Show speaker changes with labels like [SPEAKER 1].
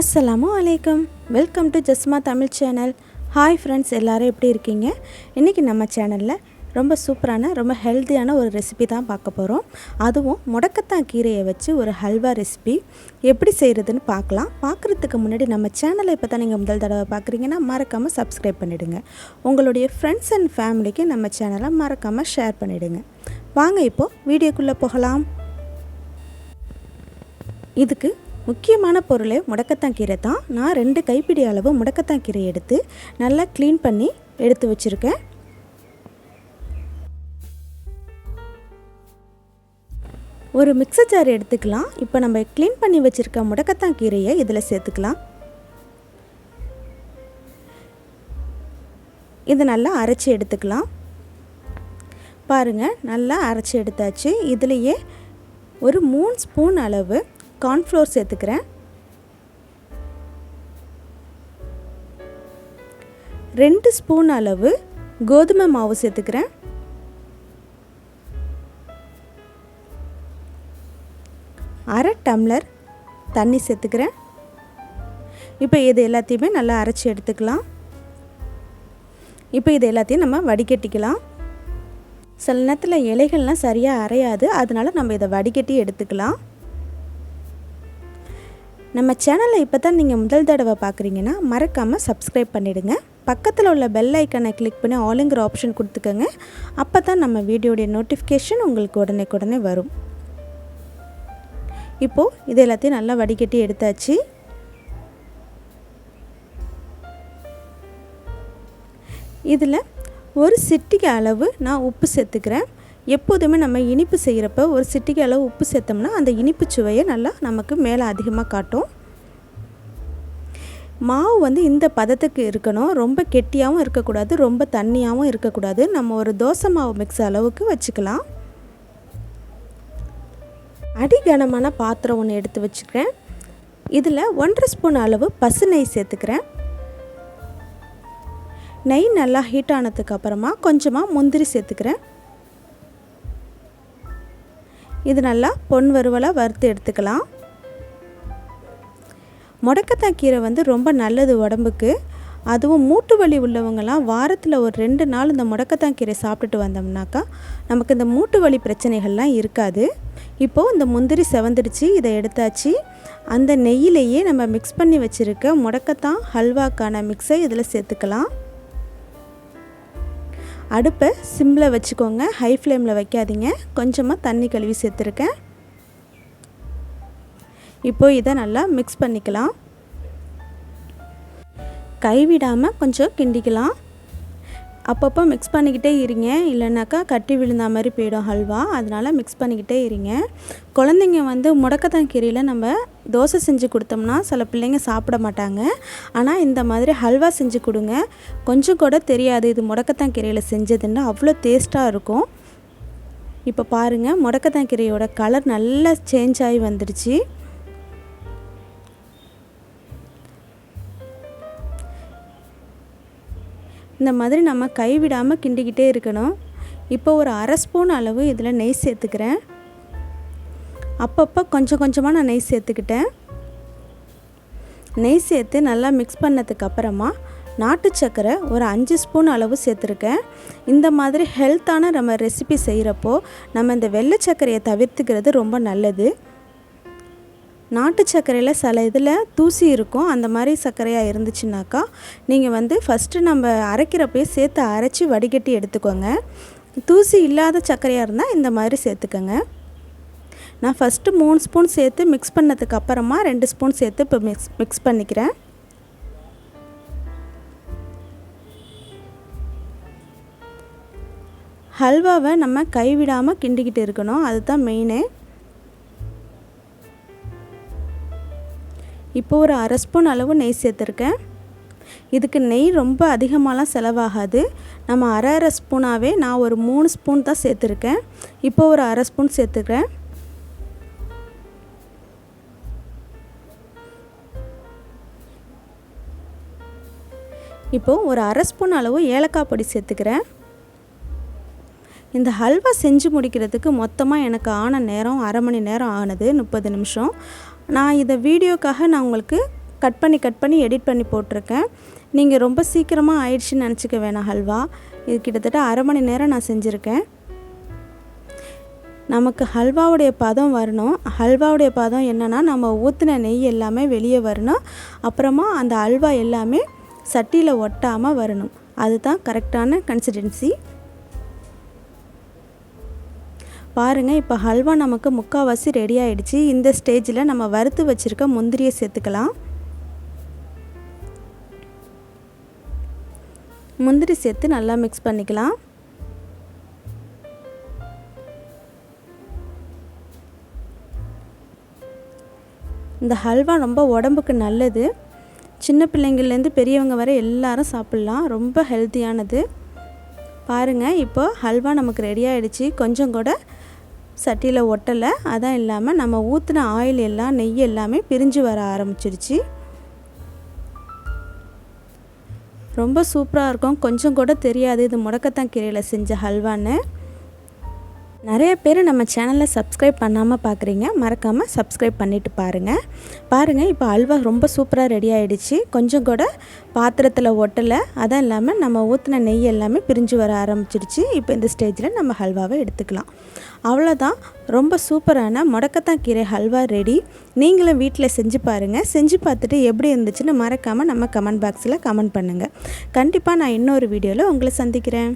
[SPEAKER 1] அஸ்ஸலாமு அலைக்கும். Welcome to Jasma Tamil channel. Hi friends எல்லோரும் எப்படி இருக்கீங்க? இன்றைக்கி நம்ம சேனலில் ரொம்ப சூப்பரான ரொம்ப ஹெல்த்தியான ஒரு ரெசிபி தான் பார்க்க போகிறோம் அதுவும் முடக்கத்தான் கீரையை வச்சு ஒரு ஹல்வா ரெசிபி எப்படி செய்கிறதுன்னு பார்க்கலாம். பார்க்குறதுக்கு முன்னாடி நம்ம சேனலை இப்போ தான் நீங்கள் முதல் தடவை பார்க்குறீங்கன்னா மறக்காமல் சப்ஸ்கிரைப் பண்ணிவிடுங்க உங்களுடைய ஃப்ரெண்ட்ஸ் அண்ட் ஃபேமிலிக்கு நம்ம சேனலை மறக்காமல் ஷேர் பண்ணிவிடுங்க வாங்க இப்போது வீடியோக்குள்ளே போகலாம். இதுக்கு முக்கியமான பொருளே முடக்கத்தான் கீரை தான். நான் ரெண்டு கைப்பிடி அளவு முடக்கத்தான் கீரை எடுத்து நல்லா க்ளீன் பண்ணி எடுத்து வச்சுருக்கேன். ஒரு மிக்சர் ஜார் எடுத்துக்கலாம். இப்போ நம்ம க்ளீன் பண்ணி வச்சுருக்க முடக்கத்தான் கீரையை இதில் சேர்த்துக்கலாம். இதை நல்லா அரைச்சி எடுத்துக்கலாம். பாருங்கள் நல்லா அரைச்சி எடுத்தாச்சு. இதுலேயே ஒரு மூணு ஸ்பூன் அளவு கார்ன்ஃப்ளோர் சேர்த்துக்கிறேன். ரெண்டு ஸ்பூன் அளவு கோதுமை மாவு சேர்த்துக்கிறேன். அரை டம்ளர் தண்ணி சேர்த்துக்கிறேன். இப்போ இது எல்லாத்தையுமே நல்லா அரைச்சி எடுத்துக்கலாம். இப்போ இது எல்லாத்தையும் நம்ம வடிகட்டிக்கலாம். சில நேரத்தில் இலைகள்லாம் சரியாக அரையாது. அதனால் நம்ம இதை வடிகட்டி எடுத்துக்கலாம். நம்ம சேனலை இப்போ தான் நீங்கள் முதல் தடவை பார்க்குறீங்கன்னா மறக்காமல் சப்ஸ்கிரைப் பண்ணிவிடுங்க பக்கத்தில் உள்ள பெல் ஐக்கனை கிளிக் பண்ணி ஆளுங்கிற ஆப்ஷன் கொடுத்துக்கோங்க. அப்போ தான் நம்ம வீடியோடைய நோட்டிஃபிகேஷன் உங்களுக்கு உடனே உடனே வரும். இப்போது இது எல்லாத்தையும் நல்லா வடிகட்டி எடுத்தாச்சு. இதில் ஒரு சிட்டிக்கு அளவு நான் உப்பு சேர்த்துக்கிறேன். எப்போதுமே நம்ம இனிப்பு செய்கிறப்ப ஒரு சிட்டிகை அளவு உப்பு சேர்த்தோம்னா அந்த இனிப்பு சுவையை நல்லா நமக்கு மேலே அதிகமாக காட்டும். மாவு வந்து இந்த பதத்துக்கு இருக்கணும். ரொம்ப கெட்டியாகவும் இருக்கக்கூடாது ரொம்ப தண்ணியாகவும் இருக்கக்கூடாது. நம்ம ஒரு தோசை மாவு மிக்ஸ் அளவுக்கு வச்சுக்கலாம். அடிகனமான பாத்திரம் ஒன்று எடுத்து வச்சுக்கிறேன். இதில் ஒன்றரை ஸ்பூன் அளவு பசு நெய் சேர்த்துக்கிறேன். நெய் நல்லா ஹீட் ஆனதுக்கு அப்புறமா கொஞ்சமாக முந்திரி சேர்த்துக்கிறேன். இது நல்லா பொன் வறுவலாக வறுத்து எடுத்துக்கலாம். முடக்கத்தான் கீரை வந்து ரொம்ப நல்லது உடம்புக்கு. அதுவும் மூட்டு வலி உள்ளவங்கலாம் வாரத்தில் ஒரு ரெண்டு நாள் இந்த முடக்கத்தான் கீரை சாப்பிட்டுட்டு வந்தோம்னாக்கா நமக்கு இந்த மூட்டு வலி பிரச்சனைகள்லாம் இருக்காது. இப்போது இந்த முந்திரி செவந்துருச்சு இதை எடுத்தாச்சு. அந்த நெய்யிலேயே நம்ம மிக்ஸ் பண்ணி வச்சுருக்க முடக்கத்தான் ஹல்வாக்கான மிக்ஸை இதில் சேர்த்துக்கலாம். அடுப்பை சிம்மில் வச்சுக்கோங்க. ஹை ஃப்ளேமில் வைக்காதீங்க. கொஞ்சமாக தண்ணி கழுவி சேர்த்துருக்கேன். இப்போது இதை நல்லா மிக்ஸ் பண்ணிக்கலாம். கைவிடாமல் கொஞ்சம் கிண்டிக்கலாம். அப்பப்போ மிக்ஸ் பண்ணிக்கிட்டே இருங்க. இல்லைனாக்கா கட்டி விழுந்த மாதிரி போயிடும் ஹல்வா. அதனால் மிக்ஸ் பண்ணிக்கிட்டே இருங்க. குழந்தைங்க வந்து முடக்கத்தாங்கீரையில் நம்ம தோசை செஞ்சு கொடுத்தோம்னா சில பிள்ளைங்க சாப்பிட மாட்டாங்க. ஆனால் இந்த மாதிரி ஹல்வா செஞ்சு கொடுங்க. கொஞ்சம் கூட தெரியாது இது முடக்கத்தான் கீரையில் செஞ்சதுன்னு. அவ்வளோ டேஸ்ட்டாக இருக்கும். இப்போ பாருங்கள் முடக்கத்தான் கீரையோட கலர் நல்லா சேஞ்ச் ஆகி வந்துடுச்சு. இந்த மாதிரி நம்ம கைவிடாமல் கிண்டிக்கிட்டே இருக்கணும். இப்போ ஒரு அரை ஸ்பூன் அளவு இதில் நெய் சேர்த்துக்கிறேன். அப்பப்போ கொஞ்சம் கொஞ்சமாக நான் நெய் சேர்த்துக்கிட்டேன். நெய் சேர்த்து நல்லா மிக்ஸ் பண்ணதுக்கு அப்புறமா நாட்டு சக்கரை ஒரு அஞ்சு ஸ்பூன் அளவு சேர்த்துருக்கேன். இந்த மாதிரி ஹெல்த்தான நம்ம ரெசிபி செய்கிறப்போ நம்ம இந்த வெள்ளை சர்க்கரையை தவிர்த்துக்கிறது ரொம்ப நல்லது. நாட்டு சர்க்கரையில் சில இதில் தூசி இருக்கும். அந்த மாதிரி சர்க்கரையாக இருந்துச்சுனாக்கா நீங்கள் வந்து ஃபஸ்ட்டு நம்ம அரைக்கிறப்பே சேர்த்து அரைச்சி வடிகட்டி எடுத்துக்கோங்க. தூசி இல்லாத சர்க்கரையாக இருந்தால் இந்த மாதிரி சேர்த்துக்கோங்க. நான் ஃபஸ்ட்டு மூணு ஸ்பூன் சேர்த்து மிக்ஸ் பண்ணதுக்கு அப்புறமா ரெண்டு ஸ்பூன் சேர்த்து இப்போ மிக்ஸ் மிக்ஸ் பண்ணிக்கிறேன். ஹல்வாவை நம்ம கைவிடாமல் கிண்டிக்கிட்டு இருக்கணும். அதுதான் மெயினே இப்போ ஒரு அரை ஸ்பூன் அளவு நெய் சேர்த்துருக்கேன். இதுக்கு நெய் ரொம்ப அதிகமாகலாம் செலவாகாது. நம்ம அரை அரை ஸ்பூனாகவே நான் ஒரு மூணு ஸ்பூன் தான் சேர்த்துருக்கேன். இப்போ ஒரு அரை ஸ்பூன் சேர்த்துக்கிறேன். இப்போது ஒரு அரை ஸ்பூன் அளவு ஏலக்காய் பொடி சேர்த்துக்கிறேன். இந்த ஹல்வா செஞ்சு முடிக்கிறதுக்கு மொத்தமாக எனக்கு ஆன நேரம் அரை மணி நேரம் ஆனது முப்பது நிமிஷம். நான் இதை வீடியோக்காக நான் உங்களுக்கு கட் பண்ணி கட் பண்ணி எடிட் பண்ணி போட்டிருக்கேன். நீங்கள் ரொம்ப சீக்கிரமாக ஆயிடுச்சுன்னு நினச்சிக்க வேணாம் ஹல்வா. இது கிட்டத்தட்ட அரை மணி நேரம் நான் செஞ்சுருக்கேன். நமக்கு ஹல்வாவுடைய பதம் வரணும். ஹல்வாவுடைய பதம் என்னென்னா நம்ம ஊற்றின நெய் எல்லாமே வெளியே வரணும். அப்புறமா அந்த அல்வா எல்லாமே சட்டியில் ஒட்டாமல் வரணும். அதுதான் கரெக்டான கன்சிஸ்டன்சி பாருங்கள் இப்போ ஹல்வா நமக்கு முக்கால்வாசி ரெடி ஆகிடுச்சு இந்த ஸ்டேஜில் நம்ம வறுத்து வச்சுருக்க முந்திரியை சேர்த்துக்கலாம். முந்திரி சேர்த்து நல்லா மிக்ஸ் பண்ணிக்கலாம். இந்த ஹல்வா ரொம்ப உடம்புக்கு நல்லது. சின்ன பிள்ளைங்கள்லேருந்து பெரியவங்க வரை எல்லாரும் சாப்பிட்லாம். ரொம்ப ஹெல்த்தியானது பாருங்கள் இப்போ ஹல்வா நமக்கு ரெடி ஆகிடுச்சு கொஞ்சம் கூட சட்டியில் ஒட்டலை. அதான் இல்லாமல் நம்ம ஊற்றின ஆயில் எல்லாம் நெய் எல்லாமே பிரிஞ்சு வர ஆரம்பிச்சிருச்சு. ரொம்ப சூப்பராக இருக்கும். கொஞ்சம் கூட தெரியாது. இது முடக்கத்தான் கீரையில் செஞ்ச ஹல்வான்னு. நிறைய பேர் நம்ம சேனலில் சப்ஸ்கிரைப் பண்ணாமல் பார்க்குறீங்க மறக்காமல் சப்ஸ்கிரைப் பண்ணிவிட்டு பாருங்கள் பாருங்கள் இப்போ அல்வா ரொம்ப சூப்பராக ரெடி ஆகிடுச்சு கொஞ்சம் கூட பாத்திரத்தில் ஒட்டலை. அதான் இல்லாமல் நம்ம ஊற்றின நெய் எல்லாமே பிரிஞ்சு வர ஆரம்பிச்சிடுச்சு இப்போ இந்த ஸ்டேஜில் நம்ம ஹல்வாவை எடுத்துக்கலாம். அவ்வளோதான் ரொம்ப சூப்பரான முடக்கத்தான் கீரை ஹல்வா ரெடி நீங்களும் வீட்டில் செஞ்சு பாருங்கள் செஞ்சு பார்த்துட்டு எப்படி இருந்துச்சுன்னு மறக்காமல் நம்ம கமெண்ட் பாக்ஸில் கமெண்ட் பண்ணுங்கள் கண்டிப்பாக நான் இன்னொரு வீடியோவில் உங்களை சந்திக்கிறேன்.